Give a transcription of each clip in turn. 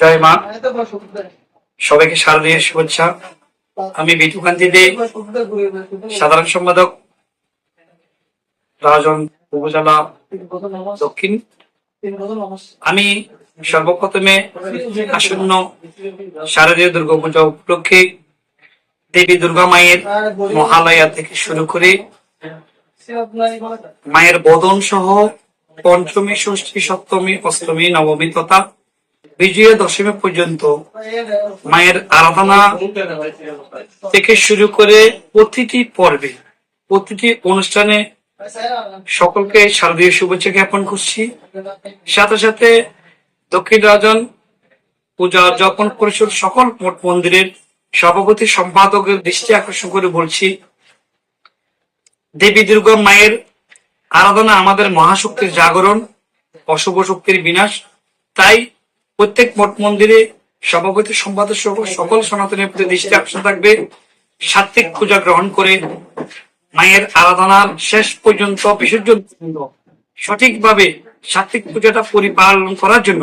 জয় মা। সবাইকে শারদীয় শুভেচ্ছা। আমি বিটু কান্তি দে সাধারণ সম্পাদক, রাজন উপজেলা দক্ষিণ। আমি সর্বপ্রথমে আসন্ন শারদীয় দুর্গা পূজা উপলক্ষে দেবী দুর্গা মায়ের মহালয়া থেকে শুরু করে মায়ের বদন সহ পঞ্চমী, ষষ্ঠী, সপ্তমী, অষ্টমী, নবমী তথা বিজয়া দশমী পর্যন্ত মায়ের আরাধনা থেকে শুরু করে প্রতিটি পর্বে, প্রতিটি অনুষ্ঠানে সকলকে শারদীয় শুভেচ্ছা জ্ঞাপন করছি। সাথে সাথে দক্ষিণ রাজন পূজা যপন পরিষদ সকল মঠ মন্দিরের সভাপতি, সম্পাদকের দৃষ্টি আকর্ষণ করে বলছি, দেবী দুর্গা মায়ের আরাধনা আমাদের মহাশক্তির জাগরণ, অশুভ শক্তির বিনাশ। তাই প্রত্যেক মঠ মন্দিরে সভাপতি সম্পাদক সহ সকল সনাতনের প্রতি দৃষ্টি আকর্ষণ থাকবে। সাত্বিক পূজা গ্রহণ করে মায়ের আরাধনার শেষ পর্যন্ত বিসর্জন সঠিকভাবে সাত্বিক পূজাটা পরিপালন করার জন্য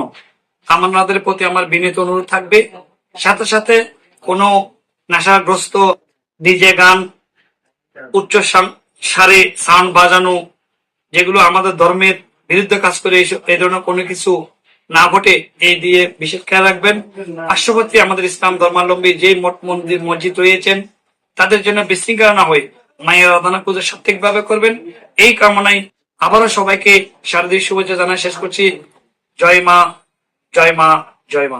আমাদের প্রতি আমার বিনীত অনুরোধ থাকবে। সাথে সাথে কোনো নেশাগ্রস্ত ডিজে গান উচ্চ সারে সাউন্ড বাজানো যেগুলো আমাদের ধর্মের বিরুদ্ধে কাজ করে এই ধরনের কোনো কিছু না ঘটে, এই দিয়ে বিশেষ খেয়াল রাখবেন। পার্শ্ববর্তী আমাদের ইসলাম ধর্মাবলম্বী যে মঠ মন্দির, মসজিদ রয়েছেন, তাদের জন্য বিশৃঙ্খলা না হয়ে মায়ের আরাধনা পুজো সঠিক সাত্বিকভাবে করবেন। এই কামনায় আবারও সবাইকে শারদীয় শুভেচ্ছা জানা শেষ করছি। জয় মা জয় মা জয় মা।